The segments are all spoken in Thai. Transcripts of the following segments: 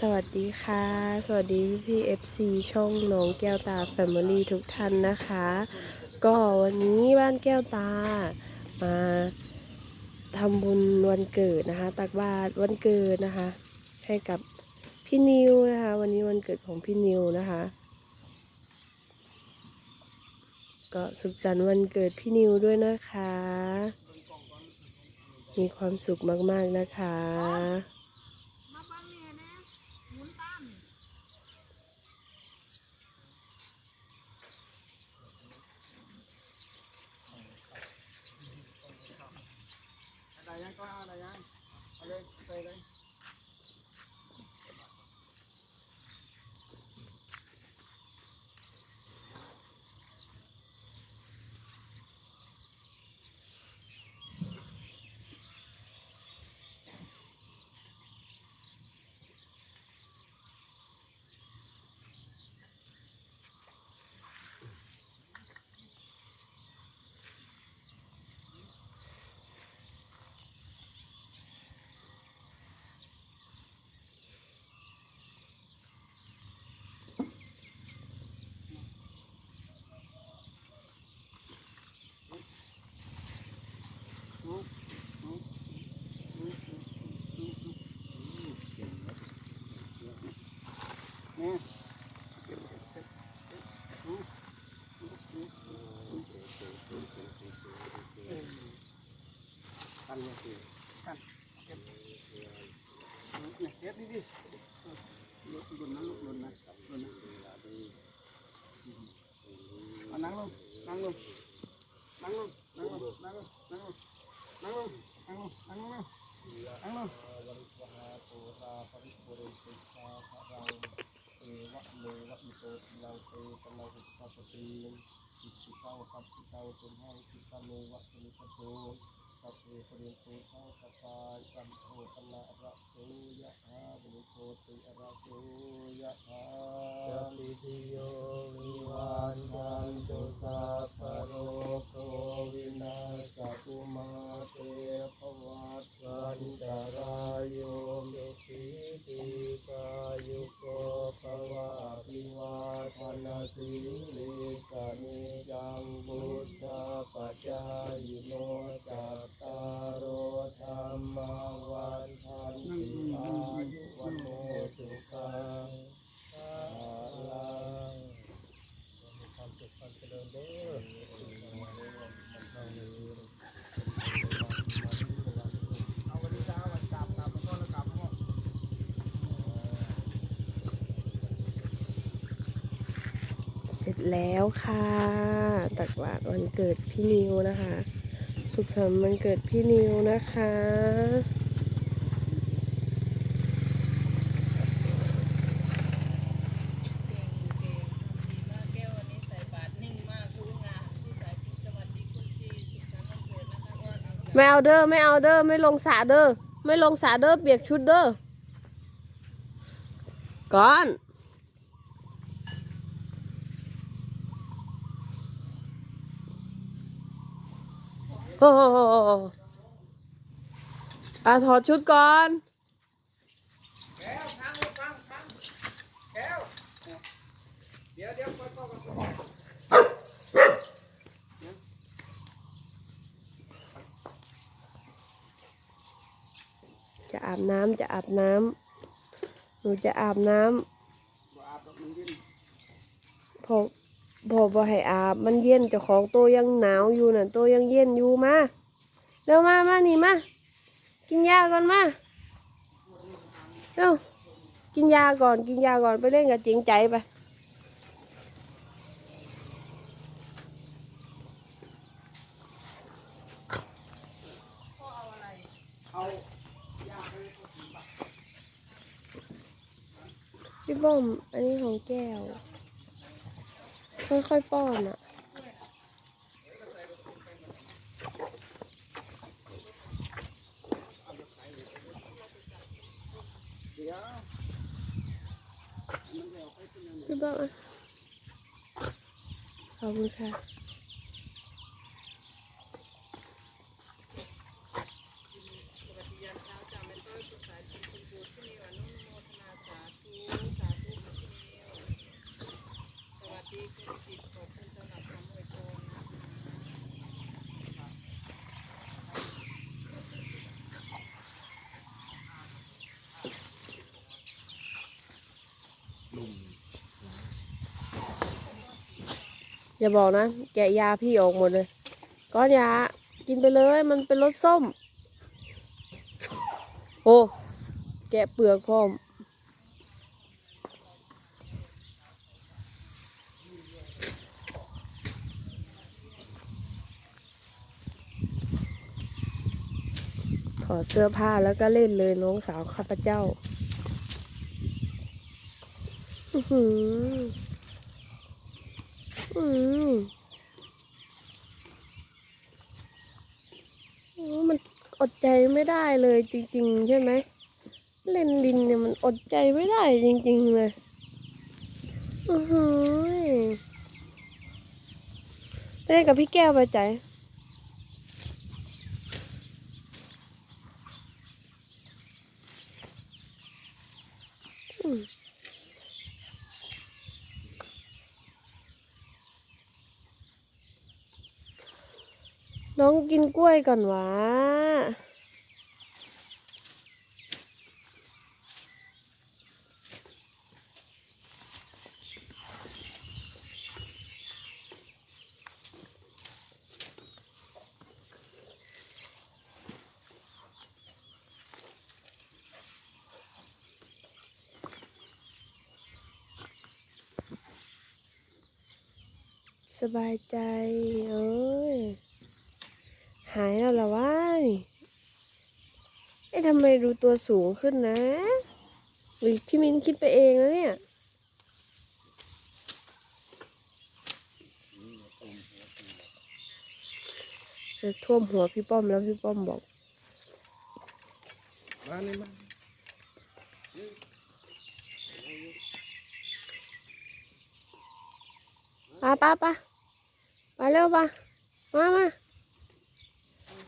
สวัสดีค่ะ สวัสดีพี่พีเอฟซีช่องน้องแก้วตาแฟมิลี่ทุกท่านนะคะ ก็วันนี้บ้านแก้วตามาทำบุญวันเกิดนะคะ ตักบาตรวันเกิดนะคะ ให้กับพี่นิวนะคะ วันนี้วันเกิดของพี่นิวนะคะ ก็สุขสันต์วันเกิดพี่นิวด้วยนะคะ มีความสุขมากๆนะคะ มาบังแม่นะหมุนตาม อะไรยังก็เอาอะไรยังเอาเลยไปเลย เนี่ย กันเนี่ยสิกันเก็บเนี่ยเก็บดิดิลุกลุนนะลุกลุนนะลุนน สัพเพปริโภทังสายัมโภตนาระโสยะธาบริโภติระโสยะธาสัพพิโยวิวันจันตุสัพพโรโควินาสกุมาเตภวัตวันตรายโยมิ ร็จแล้วค่ะตักบาตรวันเกิดพี่นิวนะคะ สุขสันต์วันเกิดพี่นิวนะคะ ไม่เอาเด้อไม่เอาเด้อไม่ลงสาเด้อไม่ลงสาเด้อเปียกชุดเด้อก่อน โอ้อาถอดชุดก่อนจะอาบน้ำจะอาบน้ำหนูจะอาบน้ำพอ บอกมันเย็นพอพอบ่ให้อาบ มันเย็นเจ้าของตัวยังหนาวอยู่น่ะตัวยังเย็นอยู่มาเร็วมามานี่มากินยาก่อนมาเร็วกินยาก่อนกินยาก่อนไปเล่นกับเจียงใจไปเอายาไปพี่บ้อมอันนี้ของแก้ว ค่อยๆป้อนอะพี่บ้อมอะขอบคุณค่ะ สวัสดียามเช้าจากแม่ต้อยสุขสายคุณคุณบูที่มีอนุโมทนาสาธุ อย่าบอกนะ แกะยาพี่ออกหมดเลยก้อนยากินไปเลย มันเป็นรสส้ม โอ้แกะเปลือกพร้อมถอดเสื้อผ้าแล้วก็เล่นเลยน้องสาวข้าพเจ้า อือหือ อืมโอ้มัน อดใจไม่ได้เลยจริง ๆ ใช่ไหมเล่นดินเนี่ยมันอดใจไม่ได้จริง ๆ เลยอือหือไปเล่นกับพี่แก้วไปใจ น้องกินกล้วยก่อนวะสบายใจ เอ้ย หายแล้วเหรอวะนี่เอ๊ะทำไมดูตัวสูงขึ้นนะ หรือพี่มินคิดไปเองแล้วเนี่ยจะท่วมหัวพี่ป้อมแล้วพี่ป้อมบอกมานี่มาป้าป้าป้ามาเร็วป้ามามา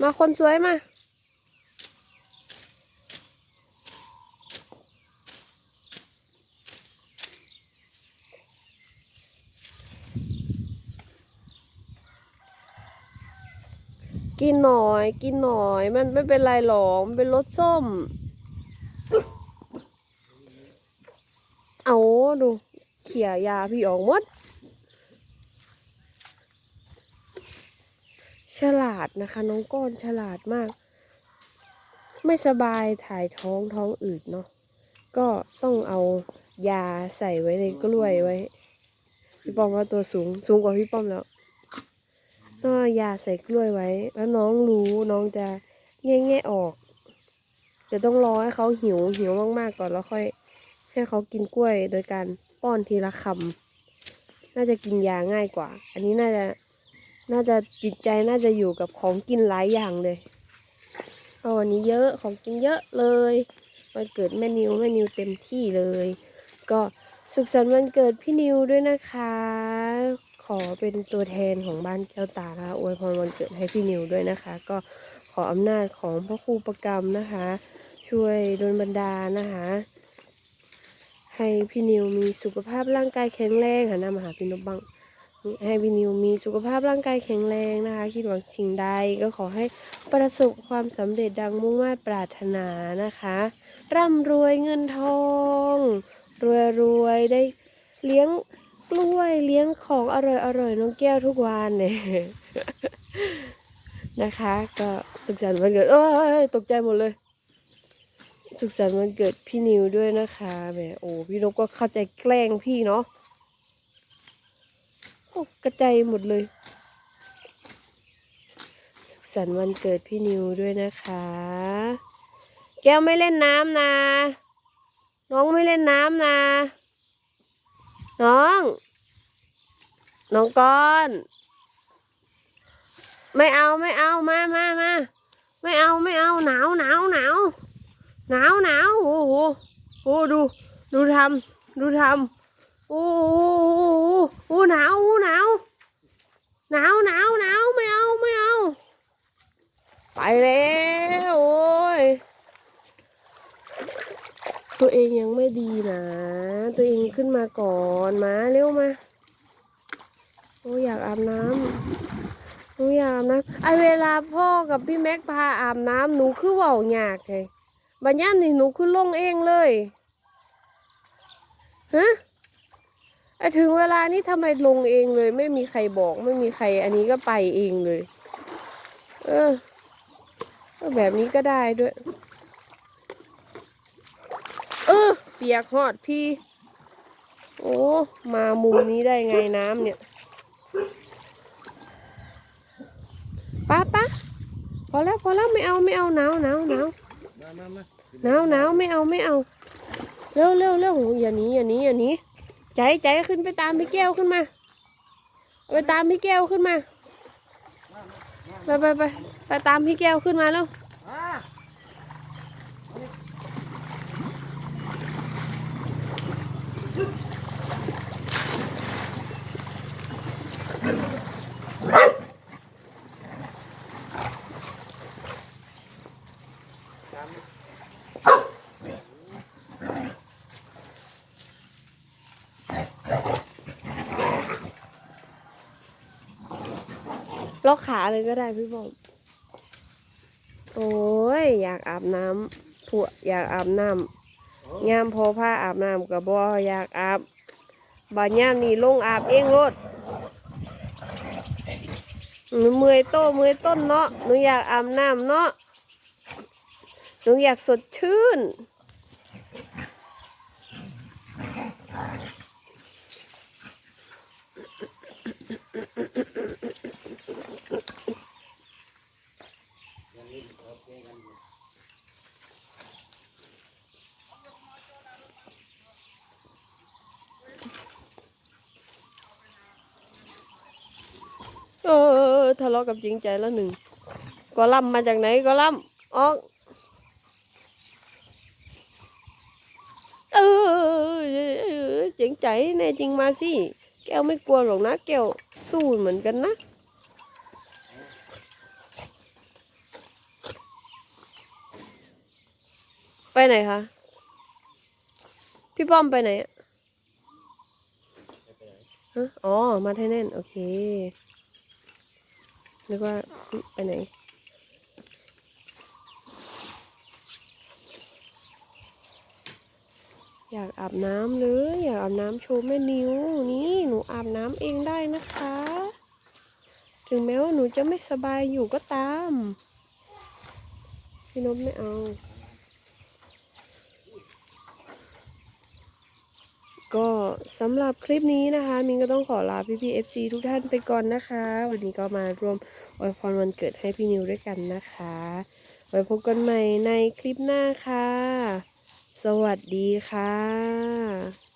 มาคนสวยมา กินหน่อย กินหน่อย มันไม่เป็นไรหรอกมันเป็นรสส้ม เอาดู เขี่ยยาพี่ออกหมด ฉลาดนะคะ น้องก้อนฉลาดมาก ไม่สบายถ่ายท้องท้องอืดเนาะก็ต้องเอายาใส่ไว้ในกล้วยไว้ พี่ป้อมว่าตัวสูงสูงกว่าพี่ป้อมแล้วต้องเอายาใส่กล้วยไว้ แล้วน้องรู้น้องจะแง่แง่ออกเดี๋ยวต้องรอให้เขาหิวหิวมากๆก่อนแล้วค่อย ให้เขากินกล้วยโดยการป้อนทีละคำน่าจะกินยาง่ายกว่า อันนี้น่าจะ น่าจะจิตใจน่าจะอยู่กับของกินหลายอย่างเลยเพราะวันนี้เยอะของกินเยอะเลยวันเกิดแม่นิวแม่นิวเต็มที่เลย ก็สุขสันต์วันเกิดพี่นิวด้วยนะคะ ขอเป็นตัวแทนของบ้านแก้วตานะคะอวยพรวันเกิดให้พี่นิวด้วยนะคะ ก็ขออำนาจของพระครูประกรรมนะคะ ช่วยดลบันดานะคะ ให้พี่นิวมีสุขภาพร่างกายแข็งแรงหันหน้ามาหาพี่นบบ้าง ให้พี่นิวมีสุขภาพร่างกายแข็งแรงนะคะ คิดหวังสิ่งใดก็ขอให้ประสบความสำเร็จดังมุ่งมา่ปรารถนานะคะ ร่ำรวยเงินทอง รวยรวยได้เลี้ยงกล้วยเลี้ยงของอร่อยอร่อยๆน้องแก้วทุกวันเนี่ยนะคะ ก็สุขสันต์วันเกิดเอ้ยตกใจหมดเลย สุขสันต์วันเกิดพี่นิวด้วยนะคะแหมโอ้พี่นกก็เข้าใจแกล้งพี่เนาะ กระจายหมดเลย สุขสันต์วันเกิดพี่นิวด้วยนะคะ แก้วไม่เล่นน้ำนะ น้องไม่เล่นน้ำนะ น้อง น้องก้อน ไม่เอาไม่เอามามามาไม่เอาไม่เอาหนาวหนาวหนาวหนาวหนาวโอ้โหโอ้ดู ดูทำดูทำ โอ้โหโอ้หนาวโอ้หนาวหนาวหนาวหนาวไม่เอาไม่เอา ไปแล้วโอ้ยตัวเองยังไม่ดีนะ ตัวเองขึ้นมาก่อนมาเร็วมาโอ้อยากอาบน้ำหนูอยากอาบน้ำไอเวลาพ่อกับพี่แม็กพาอาบน้ำหนูคือว่าหยากเลยบัญญัตินี่หนูคือลงเองเลยฮะ ถึงเวลานี้ทำไมลงเองเลย ไม่มีใครบอก ไม่มีใคร อันนี้ก็ไปเองเลย เออแบบนี้ก็ได้ด้วย เออ เปียกหอดพี่ โอ้ มามุมนี้ได้ไงน้ำเนี่ยป้าป้าพอแล้วพอแล้วไม่เอาไม่เอาหนาวหนาวหนาวมามามาหนาวหนาวไม่เอาไม่เอา เร็วเร็วเร็วอย่าหนีอย่าหนีอย่าหนี ใจใจขึ้นไปตามพี่แก้วขึ้นมาไปตามพี่แก้วขึ้นมาไปไปไปไปตามพี่แก้วขึ้นมาแล้ว ล็อกขาเลยก็ได้พี่บอมโอ้ยอยากอาบน้ำผัวอยากอาบน้ำยามพอผ้าอาบน้ำกับบออยากอาบบานยามนี่ลงอาบเองรถหนูเมื่อยโตเมื่อยต้นเนาะหนูอยากอาบน้ำเนาะหนูอยากสดชื่น เออทะเลาะกับจริงใจแล้วหนึ่งกอล่ำมาจากไหนกอล่ำออกเออเจ๋งใจแน่จริงมาสิ แก้วไม่กลัวหรอกนะ แก้วสู้เหมือนกันนะไปไหนคะ พี่ป้อมไปไหนอ๋อ มาไทยแน่น โอเค นึกว่าไปไหนอยากอาบน้ำเลยอยากอาบน้ำโชว์แม่นิ้วนี่หนูอาบน้ำเองได้นะคะ ถึงแม้ว่าหนูจะไม่สบายอยู่ก็ตาม พี่นพไม่เอา ก็สำหรับคลิปนี้นะคะ มินก็ต้องขอลาพี่พีเอฟซีทุกท่านไปก่อนนะคะ วันนี้ก็มารวมอวยพรวันเกิดให้พี่นิวด้วยกันนะคะ ไว้พบกันใหม่ในคลิปหน้าค่ะ สวัสดีค่ะ